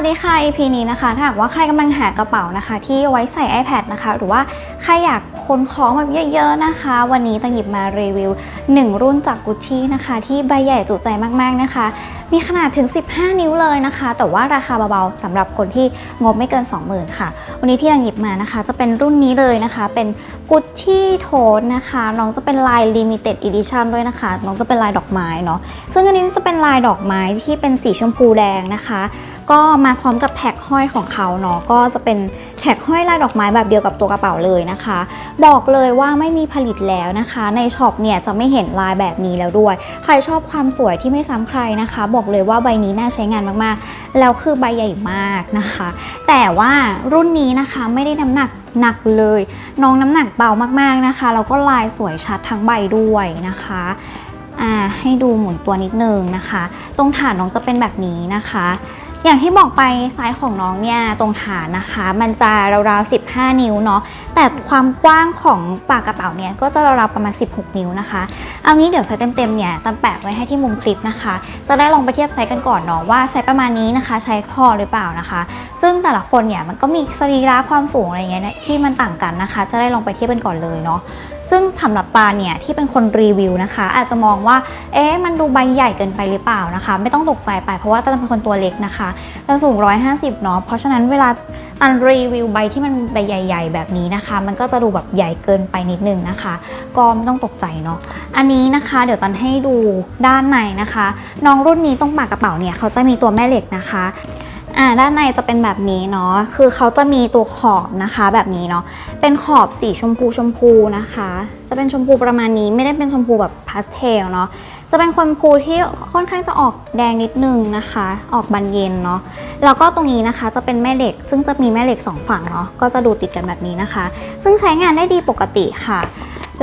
สวัสดีค่ะ EP นี้นะคะ ถ้าหากว่าใครกำลังหากระเป๋านะคะ ที่ไว้ใส่ iPad นะคะ หรือว่าใครอยากค้นของแบบเยอะๆนะคะ วันนี้ต้องหยิบมารีวิว 1 รุ่นจาก Gucci นะคะ ที่ใบใหญ่จุใจมากๆนะคะ มีขนาดถึง 15 นิ้วเลยนะคะ แต่ว่าราคาเบาๆสำหรับคนที่งบไม่เกิน 20,000 ค่ะ วันนี้ที่ยังหยิบมานะคะ จะเป็นรุ่นนี้เลยนะคะ เป็น Gucci Tote นะคะน้องจะเป็นลาย Limited Edition ด้วยนะคะน้องจะเป็นลายดอกไม้เนาะซึ่งอันนี้จะเป็นลายดอกไม้ที่เป็นสีชมพูแดงนะคะ ก็มาพร้อมกับแท็กห้อยของเขาเนาะก็จะเป็นแท็กห้อยลายดอกไม้แบบเดียวกับตัวกระเป๋าเลยนะคะ บอกเลยว่าไม่มีผลิตแล้วนะคะ ในช็อปเนี่ยจะไม่เห็นลายแบบนี้แล้วด้วย ใครชอบความสวยที่ไม่ซ้ำใครนะคะ บอกเลยว่าใบนี้น่าใช้งานมากๆ แล้วคือใบใหญ่มากนะคะ แต่ว่ารุ่นนี้นะคะไม่ได้น้ำหนักหนักเลย น้องน้ำหนักเบามากๆนะคะแล้วก็ลายสวยชัดทั้งใบด้วยนะคะอ่าให้ดูหมุนตัวนิดนึงนะคะ ตรงฐานน้องจะเป็นแบบนี้นะคะ อย่างที่บอกไปไซ้ายของน้องเนี่ยตรงฐานนะคะ มันจะราวๆ 15 นิ้วเนาะแต่ความกว้างของปากกระเป๋าเนี่ยก็จะราวๆประมาณ 16 นิ้วนะคะ เอางี้เดี๋ยวไซส์เต็มๆเนี่ยตันแปะไว้ให้ที่มุมคลิปนะคะ จะได้ลองไปเทียบไซส์กันก่อนเนาะว่าไซส์ประมาณนี้นะคะ ใช้พอหรือเปล่านะคะ ซึ่งแต่ละคนเนี่ยมันก็มีสรีระความสูงอะไรเงี้ยนะที่มันต่างกันนะคะ จะได้ลองไปเทียบกันก่อนเลยเนาะซึ่งสำหรับปาเนี่ยที่เป็นคนรีวิวนะคะ อาจจะมองว่าเอ๊ะมันดูใบใหญ่เกินไปหรือเปล่านะคะ ไม่ต้องตกใจไปเพราะว่าตันเป็นคนตัวเล็กนะคะตันสูง 150 เนาะ เพราะฉะนั้นเวลาตันรีวิวใบที่มันใบใหญ่ ๆ แบบนี้นะคะ มันก็จะดูแบบใหญ่เกินไปนิดนึงนะคะ ก็ไม่ต้องตกใจเนาะ อันนี้นะคะ เดี๋ยวตันให้ดูด้านในนะคะ น้องรุ่นนี้ตรงปากกระเป๋าเนี่ยเขาจะมีตัวแม่เหล็กนะคะอ่าด้านในจะเป็นแบบนี้เนาะ คือเขาจะมีตัวขอบนะคะแบบนี้เนาะ เป็นขอบสีชมพูชมพูนะคะ จะเป็นชมพูประมาณนี้ไม่ได้เป็นชมพูแบบพาสเทลเนาะจะเป็นชมพูที่ค่อนข้างจะออกแดงนิดนึงนะคะ ออกบานเย็นเนาะแล้วก็ตรงนี้นะคะจะเป็นแม่เหล็ก ซึ่งจะมีแม่เหล็กสองฝั่งเนาะก็จะดูติดกันแบบนี้นะคะ ซึ่งใช้งานได้ดีปกติค่ะ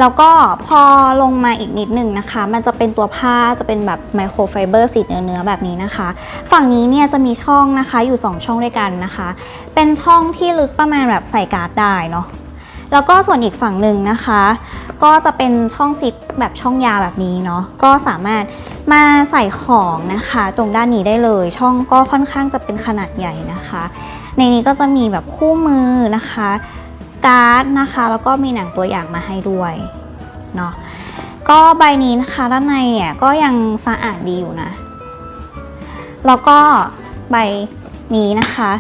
แล้วก็พอลงมาอีกนิดนึงนะคะ มันจะเป็นตัวผ้าจะเป็นแบบไมโครไฟเบอร์สีเนื้อเนื้อแบบนี้นะคะ ฝั่งนี้เนี่ยจะมีช่องนะคะอยู่ 2 ช่องด้วยกันนะคะ เป็นช่องที่ลึกประมาณแบบใส่การ์ดได้เนาะ แล้วก็ส่วนอีกฝั่งหนึ่งนะคะ ก็จะเป็นช่องซิปแบบช่องยาวแบบนี้เนาะก็สามารถมาใส่ของนะคะ ตรงด้านนี้ได้เลย ช่องก็ค่อนข้างจะเป็นขนาดใหญ่นะคะ ในนี้ก็จะมีแบบคู่มือนะคะ การ์ดนะคะ แล้วก็มีหนังตัวอย่างมาให้ด้วยเนาะก็ใบนี้นะคะด้านในเนี่ยก็ยังสะอาดดีอยู่นะ แล้วก็ใบนี้นะคะ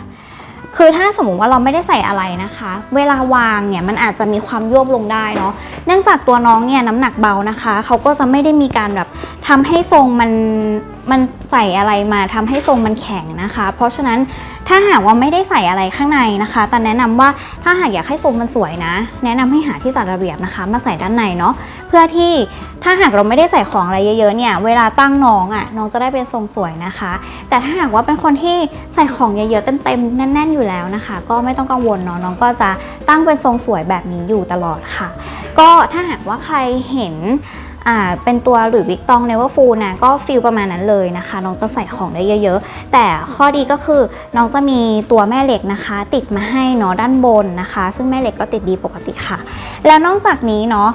คือถ้าสมมุติว่าเราไม่ได้ใส่อะไรนะคะ เวลาวางเนี่ยมันอาจจะมีความยบลงได้เนาะเนื่องจากตัวน้องเนี่ยน้ำหนักเบานะคะ เขาก็จะไม่ได้มีการแบบทำให้ทรงมัน มันใส่อะไรมาทำให้ทรงมันแข็งนะคะ เพราะฉะนั้นถ้าหากว่าไม่ได้ใส่อะไรข้างในนะคะแต่แนะนำว่าถ้าหากอยากให้ทรงมันสวยนะ แนะนำให้หาที่จัดระเบียบนะคะ มาใส่ด้านในเนาะเพื่อที่ถ้าหากเราไม่ได้ใส่ของอะไรเยอะๆเนี่ยเวลาตั้งน้องอะ่ะน้องจะได้เป็นทรงสวยนะคะ แต่ถ้าหากว่าเป็นคนที่ใส่ของเยอะๆเต็มๆแน่น ๆ อยู่แล้วนะคะ ก็ไม่ต้องกังวลเนาะน้องก็จะตั้งเป็นทรงสวยแบบนี้อยู่ตลอดค่ะ ก็ถ้าหากว่าใครเห็น อ่าเป็นตัวหลุยวิกตองเนเวอร์ฟูลนะก็ฟิลประมาณนั้นเลยนะคะ น้องจะใส่ของได้เยอะๆ แต่ข้อดีก็คือน้องจะมีตัวแม่เหล็กนะคะ ติดมาให้เนาะด้านบนนะคะ ซึ่งแม่เหล็กก็ติดดีปกติค่ะ แล้วนอกจากนี้เนาะ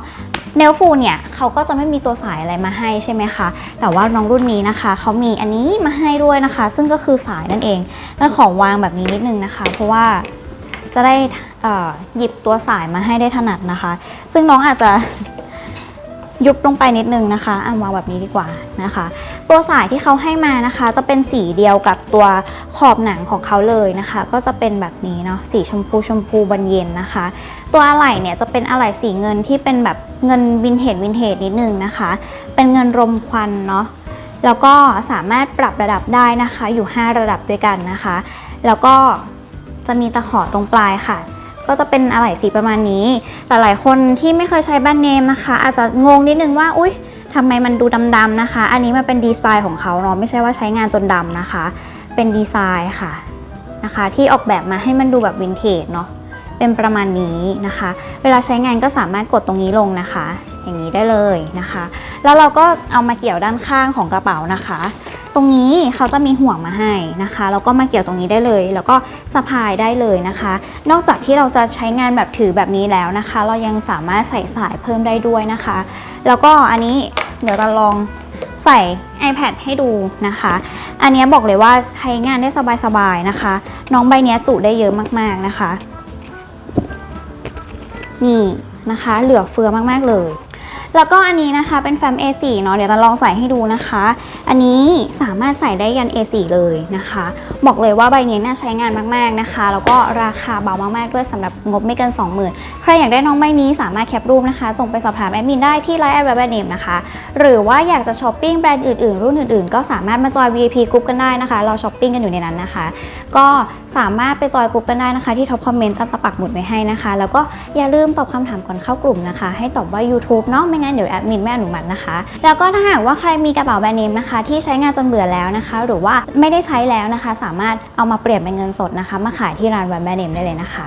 เนลฟูเนี่ยเขาก็จะไม่มีตัวสายอะไรมาให้ใช่ไหมคะ แต่ว่าน้องรุ่นนี้นะคะ เขามีอันนี้มาให้ด้วยนะคะ ซึ่งก็คือสายนั่นเองแล้วขอวางแบบนี้นิดนึงนะคะ เพราะว่าจะได้หยิบตัวสายมาให้ได้ถนัดนะคะ ซึ่งน้องอาจจะ ยุบลงไปนิดนึงนะคะอะวางแบบนี้ดีกว่านะคะ ตัวสายที่เขาให้มานะคะ จะเป็นสีเดียวกับตัวขอบหนังของเขาเลยนะคะ ก็จะเป็นแบบนี้เนาะสีชมพูชมพูบานเย็นนะคะ ตัวอะไหล่เนี่ยจะเป็นอะไหล่สีเงินที่เป็นแบบเงินวินเทจวินเทจนิดนึงนะคะ เป็นเงินรมควันเนาะแล้วก็สามารถปรับระดับได้นะคะอยู่ 5 ระดับด้วยกันนะคะ แล้วก็จะมีตะขอตรงปลายค่ะ ก็จะเป็นอะไหล่สีประมาณนี้ แต่หลายคนที่ไม่เคยใช้แบรนด์เนมนะคะ อาจจะงงนิดนึงว่า อุ๊ยทำไมมันดูดำๆนะคะ อันนี้มันเป็นดีไซน์ของเขาเนาะ ไม่ใช่ว่าใช้งานจนดำนะคะ เป็นดีไซน์ค่ะนะคะ ที่ออกแบบมาให้มันดูแบบวินเทจเนาะ เป็นประมาณนี้นะคะ เวลาใช้งานก็สามารถกดตรงนี้ลงนะคะ อย่างนี้ได้เลยนะคะ แล้วเราก็เอามาเกี่ยวด้านข้างของกระเป๋านะคะ ตรงนี้เขาจะมีห่วงมาให้นะคะแล้วก็มาเกี่ยวตรงนี้ได้เลย แล้วก็สะพายได้เลยนะคะ นอกจากที่เราจะใช้งานแบบถือแบบนี้แล้วนะคะ เรายังสามารถใส่สายเพิ่มได้ด้วยนะคะ แล้วก็อันนี้เดี๋ยวเราลองใส่ iPad ให้ดูนะคะ อันนี้บอกเลยว่าใช้งานได้สบายๆนะคะ น้องใบเนี้ยจุได้เยอะมากๆนะคะ นี่นะคะ เหลือเฟือมากๆเลย แล้วก็อันนี้นะคะเป็นแฟ้ม A4 เนาะเดี๋ยวจะลองใส่ให้ดูนะคะ อันนี้สามารถใส่ได้ยัน A4 เลยนะคะ บอกเลยว่าใบนี้น่าใช้งานมากๆนะคะ แล้วก็ราคาเบามากๆด้วยสำหรับงบไม่เกิน 20,000 ใครอยากได้น้องใบนี้สามารถแคปรูปนะคะ ส่งไปสอบถามแอดมินได้ที่ไลน์แอดแบรนด์เนมนะคะ หรือว่าอยากจะช้อปปิ้งแบรนด์อื่นๆ รุ่นอื่นๆ ก็สามารถมาจอย VIP กรุ๊ปกันได้นะคะ เราช้อปปิ้งกันอยู่ในนั้นนะคะ ก็สามารถไปจอยกลุ่มกันได้นะคะ ที่ท็อปคอมเมนต์ตั้งจะปักหมุดไว้ให้นะคะ แล้วก็อย่าลืมตอบคำถามก่อนเข้ากลุ่มนะคะ ให้ตอบว่า YouTube เนาะงั้นเดี๋ยวแอดมินไม่อนุมัตินะคะ แล้วก็ถ้าหากว่าใครมีกระเป๋าแบรนด์เนมนะคะ ที่ใช้งานจนเบื่อแล้วนะคะ หรือว่าไม่ได้ใช้แล้วนะคะ สามารถเอามาเปลี่ยนเป็นเงินสดนะคะ มาขายที่ร้านแบรนด์เนมได้เลยนะคะ